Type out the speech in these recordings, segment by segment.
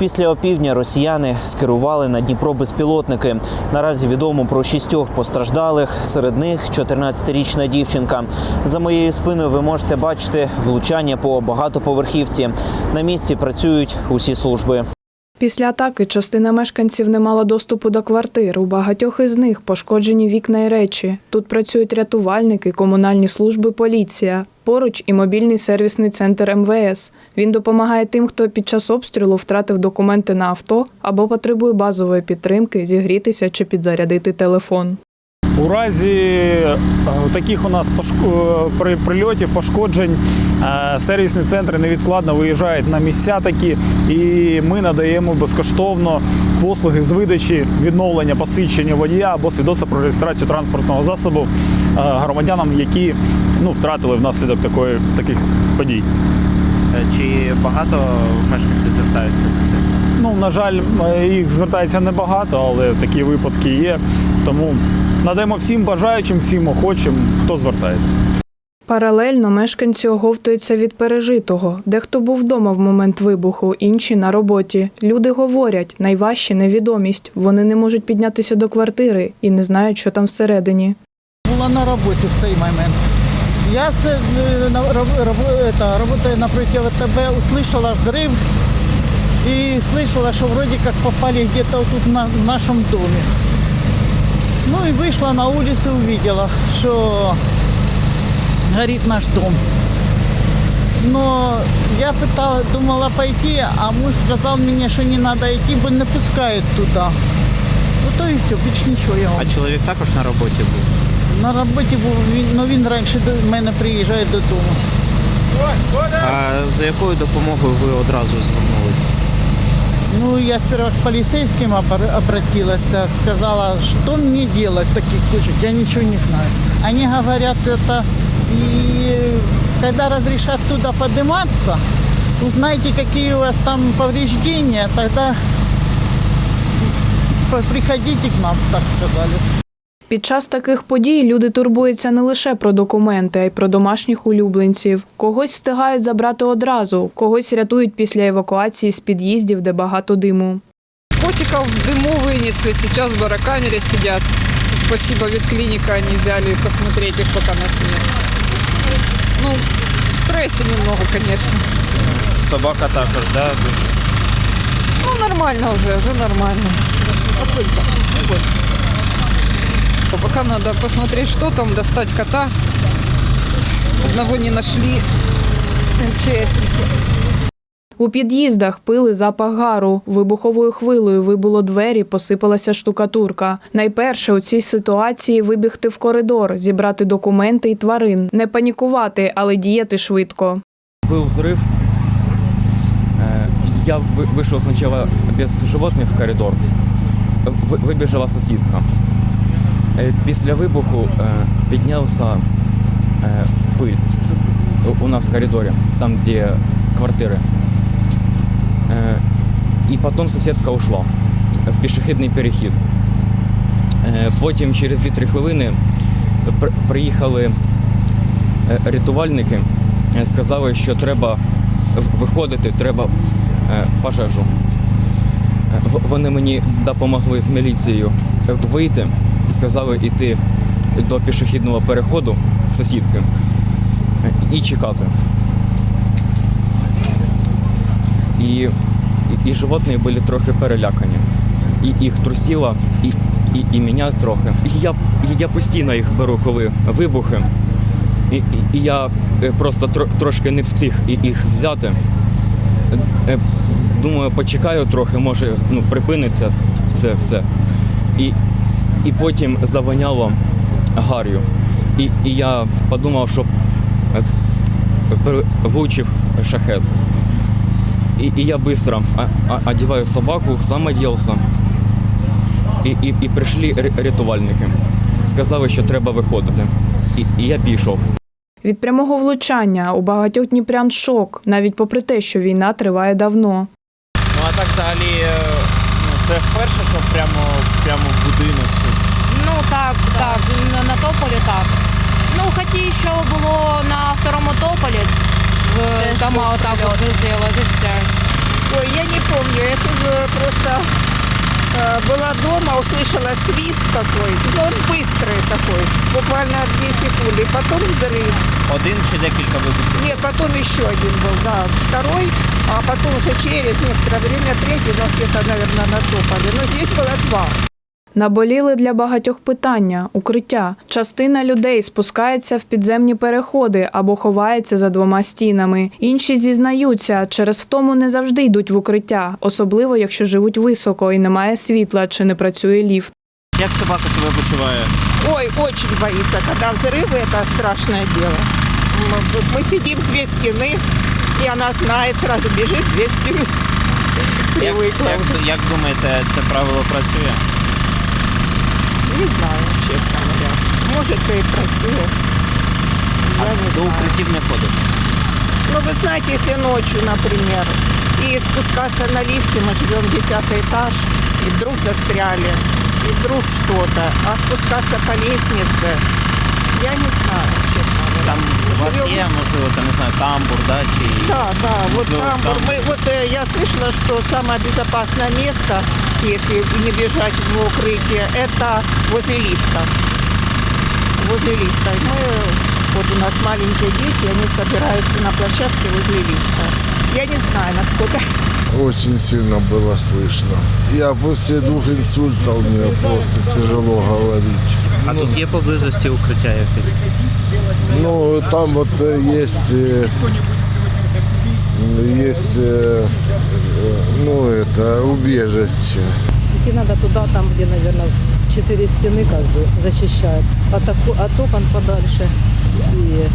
Після опівдня росіяни скерували на Дніпро безпілотники. Наразі відомо про шістьох постраждалих. Серед них 14-річна дівчинка. За моєю спиною ви можете бачити влучання по багатоповерхівці. На місці працюють усі служби. Після атаки частина мешканців не мала доступу до квартир. У багатьох із них пошкоджені вікна і речі. Тут працюють рятувальники, комунальні служби, поліція. Поруч і мобільний сервісний центр МВС. Він допомагає тим, хто під час обстрілу втратив документи на авто або потребує базової підтримки, зігрітися чи підзарядити телефон. У разі е, таких у нас е, при прильотів, пошкоджень, е, сервісні центри невідкладно виїжджають на місця такі, і ми надаємо безкоштовно послуги з видачі відновлення посвідчення водія або свідоцтва про реєстрацію транспортного засобу громадянам, які ну, втратили внаслідок такої, таких подій. Чи багато мешканців звертаються за цим? Ну, на жаль, е, їх звертається небагато, але такі випадки є. Тому надаємо всім бажаючим, всім охочим, хто звертається. Паралельно мешканці оговтуються від пережитого. Дехто був вдома в момент вибуху, інші на роботі. Люди говорять, найважче невідомість. Вони не можуть піднятися до квартири і не знають, що там всередині. була на роботі в цей момент. Я це, е, на, роб, роб, это, работая напротив ВТБ, услышала взрыв и слышала, что вроде как попали где-то вот тут на, в нашем доме. Ну и вышла на улицу, увидела, что горит наш дом. Но я пыталась, думала пойти, а муж сказал мне, что не надо идти, бо не пускают туда. Ну то і все, більше нічого я вам. А чоловік також на роботі був. На роботі був він, ну він раніше до мене приїжджає додому. А за якою допомогою ви одразу звернулися? Ну, я сперва к полицейским обратилась, сказала, что мне делать в таких случаях, я ничего не знаю. Они говорят это, и когда разрешат туда подниматься, узнайте, какие у вас там повреждения, тогда приходите к нам, так сказали. Під час таких подій люди турбуються не лише про документи, а й про домашніх улюбленців. Когось встигають забрати одразу, когось рятують після евакуації з під'їздів, де багато диму. Котиков в дыму вынесли, сейчас в барокамере сидят. Спасибо ветклиника, они взяли посмотреть их, пока нас нет. Ну, в стрессе немного, конечно. Собака також, да? Ну, нормально уже, уже нормально. Попытка. Пока надо посмотреть, что там, достать кота. Одного не нашли МЧСники. У під'їздах пили запах гару. Вибуховою хвилею вибуло двері, посипалася штукатурка. Найперше у цій ситуації вибігти в коридор, зібрати документи і тварин, не панікувати, але діяти швидко. Был взрыв. Э, Я вы- вышел сначала без животных в коридор. Ви- Вибіжала сусідка. Е, Після вибуху е, піднявся е, пиль у- нас в коридорі, там, де квартири. І потім сусідка ушла в пішохідний перехід. Потім через 2-3 хвилини приїхали рятувальники, сказали, що треба виходити, треба пожежу. Вони мені допомогли з міліцією вийти, сказали йти до пішохідного переходу сусідки і чекати. І, і, і животні були трохи перелякані. І їх трусило, і, і, і мене трохи. І я, я постійно їх беру, коли вибухи. І, і, і я е, просто тро, трошки не встиг їх взяти. Е, Думаю, почекаю трохи, може ну, припиниться це все. І, і потім завоняло гар'ю. І, і я подумав, що е, влучив шахет. І, і я швидко одягаю собаку, сам оделся. І, і, і прийшли рятувальники. Сказали, що треба виходити. І, і я пішов. Від прямого влучання у багатьох дніпрян шок, навіть попри те, що війна триває давно. Ну а так взагалі, е, ну, це вперше, що прямо, прямо так, так, на, на тополі так. Ну, хоч і що було на второму тополі, в дома вот так вот сделать и все. Ой, я не помню, я с- просто э, была дома, услышала свист такой, ну он быстрый такой, буквально две секунды, потом взрыв. Один чи декілька вибухів? Нет, потом еще один был, да, второй, а потом уже через некоторое время третий, но где-то, наверное, на тополе. Но здесь было два. Наболіли для багатьох питання укриття. Частина людей спускається в підземні переходи або ховається за двома стінами. Інші зізнаються, через втому не завжди йдуть в укриття, особливо якщо живуть високо і немає світла чи не працює ліфт. Як собака себе почуває? Ой, очень боится, когда взрывы, это страшное дело. Мы, мы сидим две стены, и она знает, сразу бежит две стены. Як, Привыкла як, уже. як думаєте, це правило працює? Не знаю, честно говоря. Может, и працює. А Я не до знаю. укриттів не ходить. Ну, вы знаете, если ночью, например, и спускаться на лифте, мы живем 10 этаж, и вдруг застряли, и вдруг что-то, а спускаться по лестнице, я не знаю, честно. Там у вас Живем- є, можливо, там, не знаю, тамбур, да, чи Да, да, вот Можливо, тамбур. там. Мы, вот э, я слышала, что самое безопасное место, если не бежать в укрытие, это возле лифта. Возле лифта. Мы, вот у нас маленькие дети, они собираются на площадке возле лифта. Я не знаю, насколько Очень сильно было слышно. Я после двух инсультов мне просто тяжело говорить. А тут є поблизості укриття якесь? Ну, там вот э, есть, э, есть, э, э, ну, это убежище. Идти надо туда, там, где, наверное, четыре стены как бы защищают. От, око- от окон подальше. И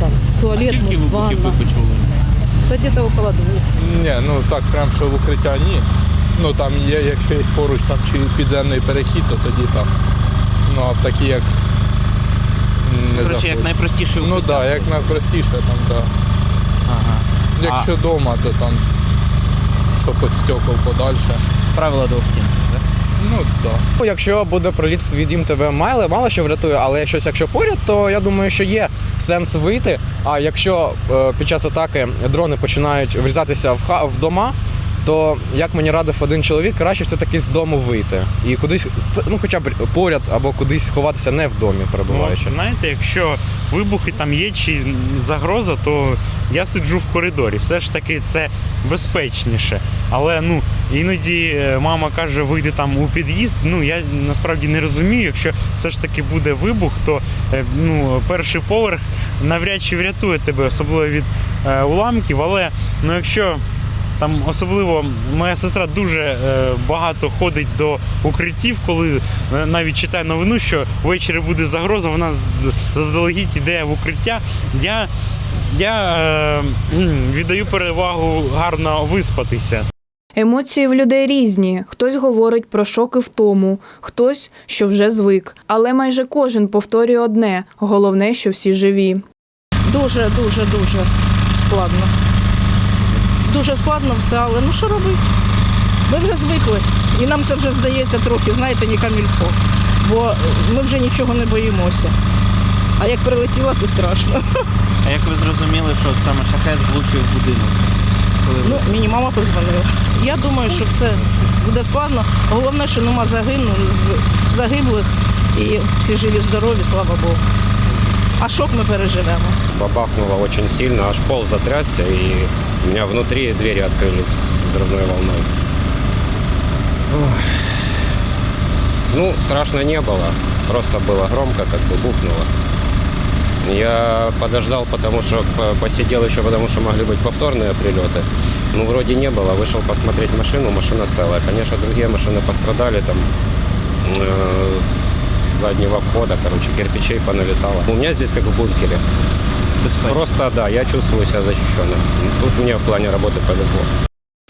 там, туалет, может, ванна. почули? Да где-то около двух. Ні, ну так прям що в укриття ні. Ну там є, якщо є поруч там чи підземний перехід, то тоді так. Ну а в такі як не Коротше, як найпростіше Ну так, да, як найпростіше там, так. Ага. Якщо вдома, то там що під стекол подальше. Правило двох стін. да? Ну так. Да. Ну, Якщо буде проліт від дім тебе мало, мало що врятує, але щось якщо поряд, то я думаю, що є сенс вийти. А якщо е, під час атаки дрони починають врізатися в, ха- в дома, то як мені радив один чоловік, краще все-таки з дому вийти. І кудись, ну хоча б поряд або кудись ховатися не в домі перебуваючи. Ну, знаєте, якщо вибухи там є чи загроза, то я сиджу в коридорі. Все ж таки це безпечніше. Але ну іноді е, мама каже, вийди там у під'їзд. Ну я насправді не розумію. Якщо все ж таки буде вибух, то е, ну, перший поверх навряд чи врятує тебе, особливо від е, уламків. Але ну якщо там особливо моя сестра дуже е, багато ходить до укриттів, коли е, навіть читає новину, що ввечері буде загроза, вона заздалегідь йде в укриття. Я, я е, віддаю перевагу гарно виспатися. Емоції в людей різні. Хтось говорить про шок і втому, хтось, що вже звик. Але майже кожен повторює одне: головне, що всі живі. Дуже, дуже, дуже складно. Дуже складно все, але ну що робити? Ми вже звикли. І нам це вже здається трохи, знаєте, не камільфо. Бо ми вже нічого не боїмося. А як прилетіло, то страшно. А як ви зрозуміли, що саме шахет влучив в будинок? Коли ви- Ну, мені мама позвонила. Я думаю, що все буде складно. Головне, що нема загинулих, загиблих і всі живі, здорові, слава Богу. А шок ми переживемо. Бабахнуло очень сильно, аж пол затрясся, и у меня внутри двери открылись взрывной волной. Ну, страшно не было, просто было громко, как бы бухнуло. Я подождал, потому что по- посидел еще, потому что могли быть повторные прилеты. Ну, вроде не было. Вышел посмотреть машину, машина целая. Конечно, другие машины пострадали, там э, с заднего входа, короче, кирпичей поналетало. У меня здесь как в бункере. Безпечно. Просто, да, я чувствую себя защищенным. Тут мне в плане работы повезло.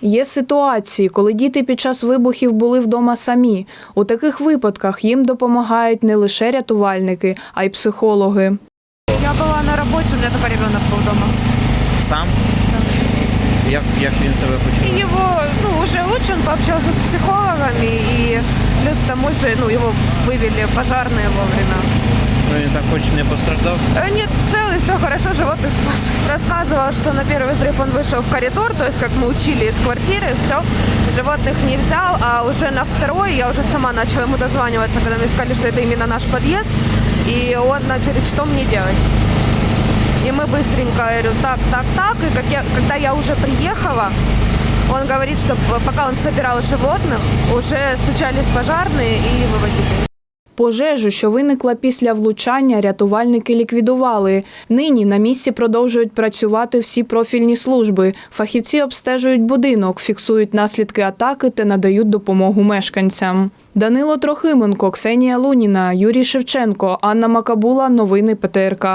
Є ситуації, коли діти під час вибухів були вдома самі. У таких випадках їм допомагають не лише рятувальники, а й психологи. Я была на работе, у меня только ребенок был дома. Сам? Як, як він себе И почуває? его, ну, пообщался с психологами, и плюс к тому же, ну, его вывели пожарные вовремя. Ну він так хоч не постраждав. Э, Нет, целый, все хорошо животных спас. Рассказывал, что на первый взрыв он вышел в коридор, то есть как мы учили из квартиры, все, животных не взял, а уже на второй я уже сама начала ему дозваниваться, когда мне сказали, что это именно наш подъезд, и он начал говорить, что мне делать. И мы быстренько говорю, так, так, так, и как я, когда я уже приехала, он говорит, что пока он собирал животных, уже стучались пожарные и выводили. Пожежу, що виникла після влучання, рятувальники ліквідували. Нині на місці продовжують працювати всі профільні служби. Фахівці обстежують будинок, фіксують наслідки атаки та надають допомогу мешканцям. Данило Трохименко, Ксенія Луніна, Юрій Шевченко, Анна Макабула. Новини ПТРК.